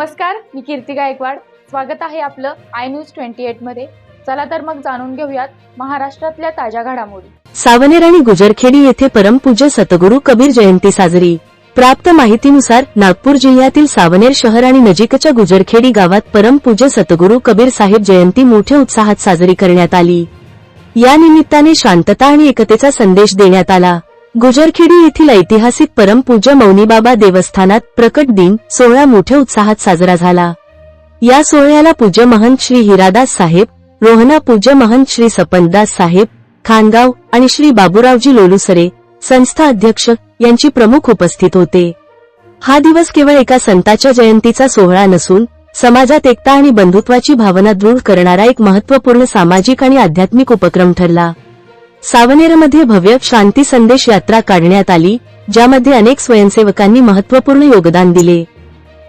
नमस्कार मी कीर्ती गायकवाड. स्वागत आहे आपलं आय न्यूज ट्वेंटी एटमध्ये. चला तर मग जाणून घेऊयात महाराष्ट्रातल्या ताज्या घडामोडी. सावनेर आणि गुजरखेडी येथे परमपूज्य सतगुरू कबीर जयंती साजरी. प्राप्त माहितीनुसार नागपूर जिल्ह्यातील सावनेर शहर आणि नजीकच्या गुजरखेडी गावात परमपूज्य सतगुरू कबीर साहेब जयंती मोठ्या उत्साहात साजरी करण्यात आली. या निमित्ताने शांतता आणि एकतेचा संदेश देण्यात आला. गुजरखेडी येथील ऐतिहासिक परमपूज्य मौनीबाबा देवस्थानात प्रकट दिन सोहळा मोठ्या उत्साहात साजरा झाला. या सोहळ्याला पूज्य महंत श्री हिरादास साहेब रोहना पूज्य महंत श्री सपनदास साहेब खानगाव आणि श्री बाबूरावजी लोलुसरे संस्था अध्यक्ष यांची प्रमुख उपस्थित होते. हा दिवस केवळ एका संताच्या जयंतीचा सोहळा नसून समाजात एकता आणि बंधुत्वाची भावना दृढ करणारा एक महत्त्वपूर्ण सामाजिक आणि आध्यात्मिक उपक्रम ठरला. सावनेरमध्ये भव्य शांती संदेश यात्रा काढण्यात आली ज्यामध्ये अनेक स्वयंसेवकांनी महत्त्वपूर्ण योगदान दिले.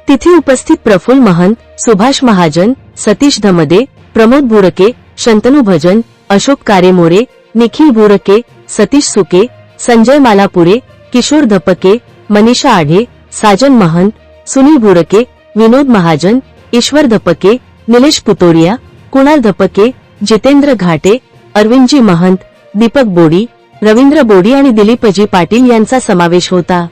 तिथे उपस्थित प्रफुल्ल महंत सुभाष महाजन सतीश धमदे प्रमोद बुरके शंतनू भजन अशोक कारेमोरे निखिल बुरके सतीश सुके संजय मालापुरे किशोर धपके मनीषा आढे साजन महंत सुनील बुरके विनोद महाजन ईश्वर धपके निलेश पुतोरिया कुणाल धपके जितेंद्र घाटे अरविंदजी महंत दीपक बोडी रवींद्र बोडी आणि दिलीपजी पाटील यांचा समावेश होता.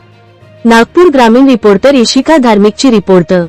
नागपूर ग्रामीण रिपोर्टर इशिका धार्मिकची रिपोर्टर